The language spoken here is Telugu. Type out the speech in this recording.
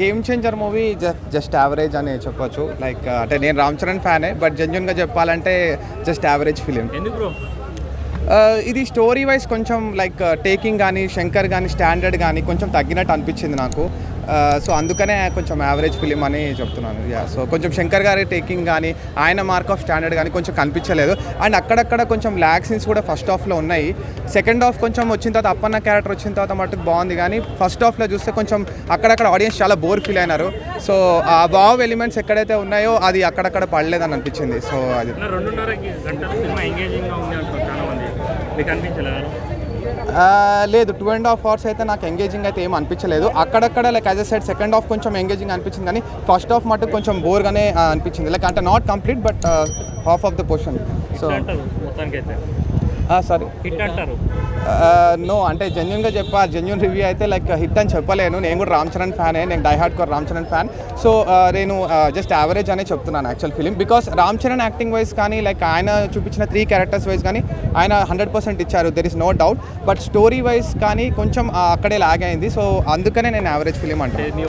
Game changer movie just just average అని చెప్పొచ్చు. లైక్ అంటే నేను రామ్ చరణ్ ఫ్యానే బట్ జెన్యున్గా చెప్పాలంటే జస్ట్ యావరేజ్ ఫిలిం ఇది స్టోరీ వైజ్ కొంచెం లైక్ టేకింగ్ కానీ శంకర్ కానీ స్టాండర్డ్ కానీ కొంచెం తగ్గినట్టు అనిపించింది నాకు. సో అందుకనే కొంచెం యావరేజ్ ఫిలిం అని చెప్తున్నాను. యా సో కొంచెం శంకర్ గారి టేకింగ్ కానీ ఆయన మార్క్ ఆఫ్ స్టాండర్డ్ కానీ కొంచెం కనిపించలేదు. అండ్ అక్కడక్కడ కొంచెం ల్యాక్ సీన్స్ కూడా ఫస్ట్ హాఫ్లో ఉన్నాయి. సెకండ్ హాఫ్ కొంచెం వచ్చిన తర్వాత అప్పన్న క్యారెక్టర్ వచ్చిన తర్వాత మటుకు బాగుంది కానీ ఫస్ట్ హాఫ్లో చూస్తే కొంచెం అక్కడక్కడ ఆడియన్స్ చాలా బోర్ ఫీల్ అయినారు. సో ఆ బావ్ ఎలిమెంట్స్ ఎక్కడైతే ఉన్నాయో అది అక్కడక్కడ పడలేదని అనిపించింది. సో అది. లేదు టూ అండ్ హాఫ్ అవర్స్ అయితే నాకు ఎంగేజింగ్ అయితే ఏం అనిపించలేదు. అక్కడక్కడ like as a side second half కొంచెం ఎంగేజింగ్ అనిపించింది కానీ ఫస్ట్ హాఫ్ మటుకు కొంచెం బోర్గానే అనిపించింది. లైక్ అంటే not complete but half of the portion so sorry hit అంటారు. నో అంటే జెన్యున్గా చెప్పా జెన్యున్ రివ్యూ అయితే లైక్ హిట్ అని చెప్పలేను. నేను కూడా రామ్ చరణ్ ఫ్యానే నేను die hard core Ram Charan fan so నేను జస్ట్ యావరేజ్ అనే చెప్తున్నాను actual film because Ram Charan acting wise కానీ లైక్ ఆయన చూపించిన త్రీ క్యారెక్టర్స్ వైజ్ కానీ ఆయన హండ్రెడ్ పర్సెంట్ ఇచ్చారు there is no doubt but story wise కానీ కొంచెం అక్కడే లాగ్ అయింది. సో అందుకనే నేను యావరేజ్ ఫిలిం అంటాను